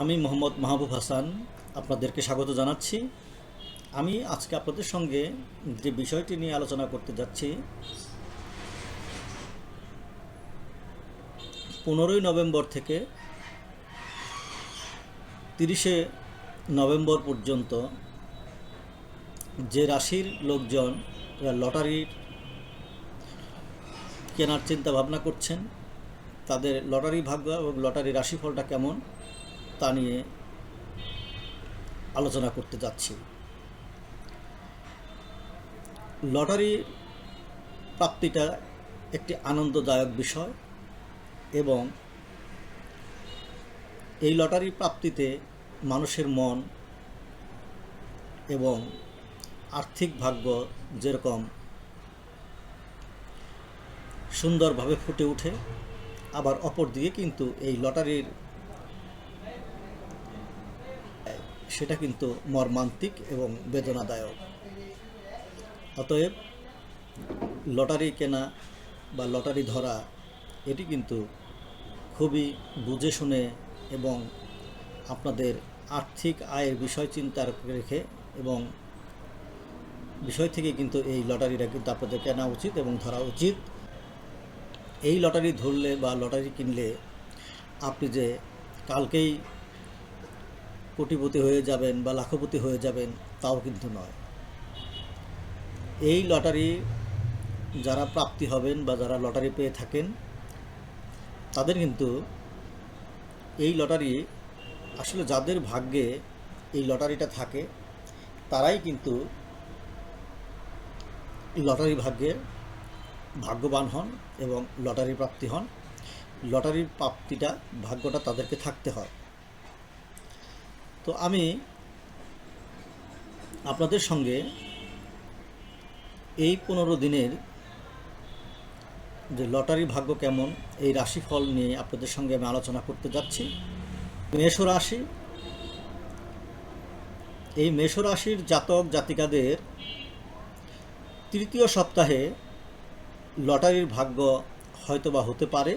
আমি মোহাম্মদ মাহবুব হাসান আপনাদেরকে স্বাগত জানাচ্ছি। আমি আজকে আপনাদের সঙ্গে যে বিষয়টি নিয়ে আলোচনা করতে যাচ্ছি, পনেরোই নভেম্বর থেকে তিরিশে নভেম্বর পর্যন্ত যে রাশির লোকজন লটারির কেনার চিন্তা ভাবনা করছেন, তাদের লটারি ভাগ্য এবং লটারি রাশিফলটা কেমন তা নিয়ে আলোচনা করতে যাচ্ছি। লটারি প্রাপ্তিটা একটি আনন্দদায়ক বিষয় এবং এই লটারি প্রাপ্তিতে মানুষের মন এবং আর্থিক ভাগ্য যেরকম সুন্দরভাবে ফুটে ওঠে, আবার অপর দিকে কিন্তু এই লটারির সেটা কিন্তু মর্মান্তিক এবং বেদনাদায়ক। অতএব লটারি কেনা বা লটারি ধরা, এটি কিন্তু খুবই বুঝে শুনে এবং আপনাদের আর্থিক আয়ের বিষয় চিন্তা রেখে এবং বিষয় থেকে কিন্তু এই লটারিটা কিন্তু আপনাদের কেনা উচিত এবং ধরা উচিত। এই লটারি ধরলে বা লটারি কিনলে আপনি যে কালকেই কোটিপতি হয়ে যাবেন বা লাখপতি হয়ে যাবেন, তাও কিন্তু নয়। এই লটারি যারা প্রাপ্তি হবেন বা যারা লটারি পেয়ে থাকেন, তাদের কিন্তু এই লটারি, আসলে যাদের ভাগ্যে এই লটারিটা থাকে, তারাই কিন্তু লটারি ভাগ্যে ভাগ্যবান হন এবং লটারি প্রাপ্তি হন। লটারির প্রাপ্তিটা, ভাগ্যটা তাদেরকে থাকতে হয়। তো আমি আপনাদের সঙ্গে এই পনেরো দিনের যে লটারি ভাগ্য কেমন, এই রাশিফল নিয়ে আপনাদের সঙ্গে আমি আলোচনা করতে যাচ্ছি। মেষ রাশি, এই মেষ রাশির জাতক জাতিকাদের তৃতীয় সপ্তাহে লটারির ভাগ্য হয়তোবা হতে পারে।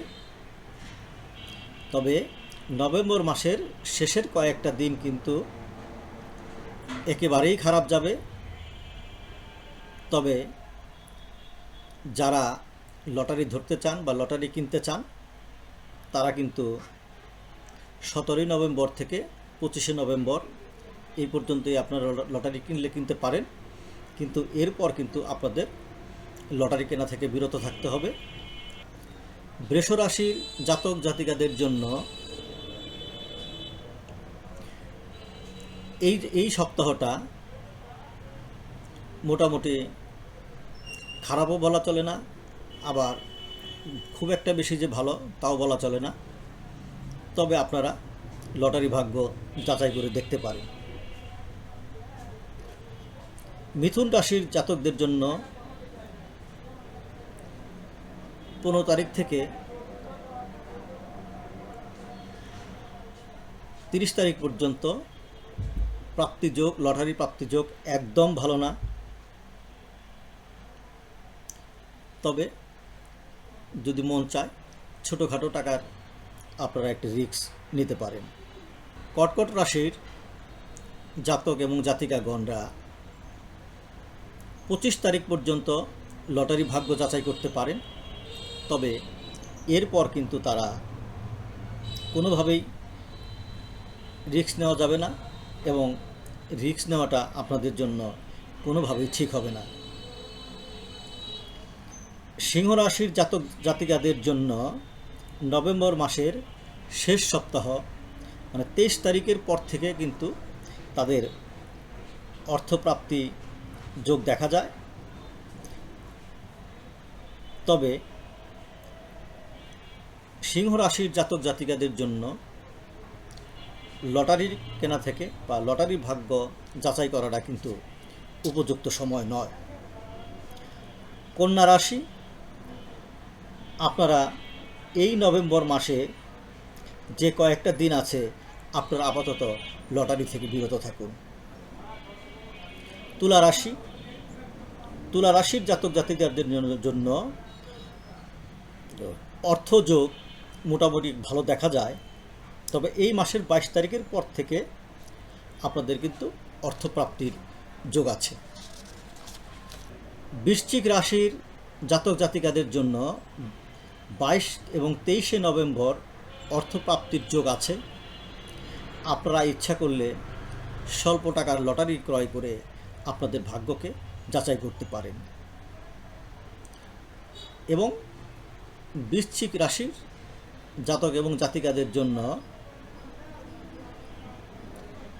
তবে নভেম্বর মাসের শেষের কয়েকটা দিন কিন্তু একেবারেই খারাপ যাবে। তবে যারা লটারি ধরতে চান বা লটারি কিনতে চান, তারা কিন্তু সতেরোই নভেম্বর থেকে পঁচিশে নভেম্বর এই পর্যন্তই আপনারা লটারি কিনলে কিনতে পারেন। কিন্তু এরপর কিন্তু আপনাদের লটারি কেনা থেকে বিরত থাকতে হবে। বৃষ রাশির জাতক জাতিকাদের জন্য এই এই সপ্তাহটা মোটামুটি খারাপও বলা চলে না, আবার খুব একটা বেশি যে ভালো তাও বলা চলে না। তবে আপনারা লটারি ভাগ্য যাচাই করে দেখতে পারেন। মিথুন রাশির জাতকদের জন্য পনেরো তারিখ থেকে তিরিশ তারিখ পর্যন্ত প্রাপ্তিযোগ লটারি প্রাপ্তিযোগ একদম ভালো না। তবে যদি মন চায়, ছোটোখাটো টাকার আপনারা একটি রিস্ক নিতে পারেন। কটকট রাশির জাতক এবং জাতিকাগণরা পঁচিশ তারিখ পর্যন্ত লটারি ভাগ্য যাচাই করতে পারেন, তবে এরপর কিন্তু তারা কোনোভাবেই রিস্ক নেওয়া যাবে না এবং রিস্ক নেওয়াটা আপনাদের জন্য কোনোভাবেই ঠিক হবে না। সিংহ রাশির জাতক জাতিকাদের জন্য নভেম্বর মাসের শেষ সপ্তাহ মানে তেইশ তারিখের পর থেকে কিন্তু তাদের অর্থপ্রাপ্তি যোগ দেখা যায়। তবে সিংহ রাশির জাতক জাতিকাদের জন্য লটারির কেনা থেকে বা লটারি ভাগ্য যাচাই করাটা কিন্তু উপযুক্ত সময় নয়। কন্যা রাশি, আপনারা এই নভেম্বর মাসে যে কয়েকটা দিন আছে, আপনারা আপাতত লটারি থেকে বিরত থাকুন। তুলা রাশি, তুলা রাশির জাতক জাতিকাদের জন্য অর্থযোগ মোটামুটি ভালো দেখা যায়। তবে এই মাসের বাইশ তারিখের পর থেকে আপনাদের কিন্তু অর্থপ্রাপ্তির যোগ আছে। বৃশ্চিক রাশির জাতক জাতিকাদের জন্য বাইশ এবং তেইশে নভেম্বর অর্থপ্রাপ্তির যোগ আছে। আপনারা ইচ্ছা করলে স্বল্প টাকার লটারি ক্রয় করে আপনাদের ভাগ্যকে যাচাই করতে পারেন। এবং বৃশ্চিক রাশির জাতক এবং জাতিকাদের জন্য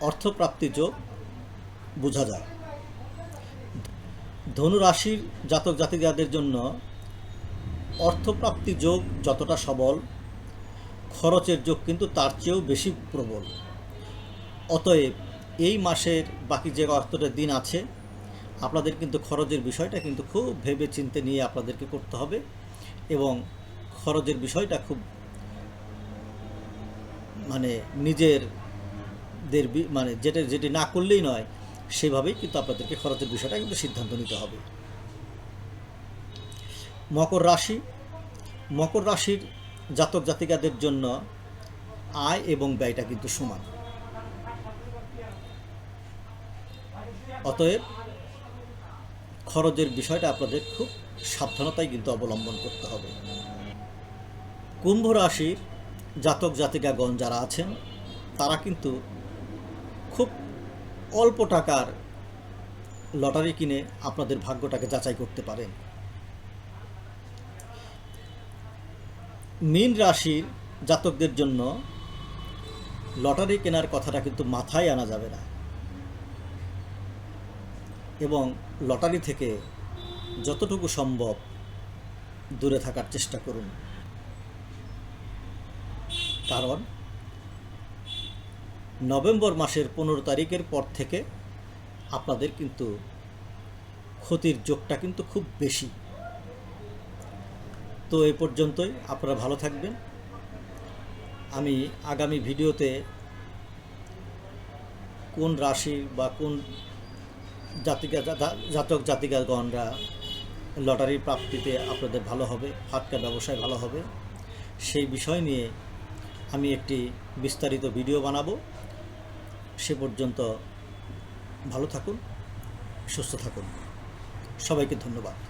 অর্থপ্রাপ্তি যোগ বোঝা যায়। ধনু রাশির জাতক জাতিকাদের জন্য অর্থপ্রাপ্তি যোগ যতটা সবল, খরচের যোগ কিন্তু তার চেয়েও বেশি প্রবল। অতএব এই মাসের বাকি যে অর্থটা দিন আছে, আপনাদের কিন্তু খরচের বিষয়টা কিন্তু খুব ভেবে চিন্তে নিয়ে আপনাদেরকে করতে হবে এবং খরচের বিষয়টা খুব মানে নিজের দের মানে যেটা, যেটি না করলেই নয়, সেভাবেই কিন্তু আপনাদেরকে খরচের বিষয়টা কিন্তু সিদ্ধান্ত নিতে হবে। মকর রাশি, মকর রাশির জাতক জাতিকাদের জন্য আয় এবং ব্যয়টা কিন্তু সমান। অতএব খরচের বিষয়টা আপনাদের খুব সাবধানতাই কিন্তু অবলম্বন করতে হবে। কুম্ভ রাশির জাতক জাতিকাগণ যারা আছেন, তারা কিন্তু খুব অল্প টাকার লটারি কিনে আপনাদের ভাগ্যটাকে যাচাই করতে পারেন মীন রাশির জাতকদের জন্য লটারি কেনার কথাটা কিন্তু মাথায় আনা যাবে না। এবং লটারি থেকে যতটুকু সম্ভব দূরে থাকার চেষ্টা করুন। কারণ নভেম্বর মাসের পনেরো তারিখের পর থেকে আপনাদের কিন্তু ক্ষতির যোগটা কিন্তু খুব বেশি। তো এ পর্যন্তই, আপনারা ভালো থাকবেন। আমি আগামী ভিডিওতে কোন রাশি বা কোন জাতিকা জাতক জাতিকাগণরা লটারির প্রাপ্তিতে আপনাদের ভালো হবে ফাটকা ব্যবসায় ভালো হবে, সেই বিষয় নিয়ে আমি একটি বিস্তারিত ভিডিও বানাবো। সে পর্যন্ত ভালো থাকুন সুস্থ থাকুন। সবাইকে ধন্যবাদ।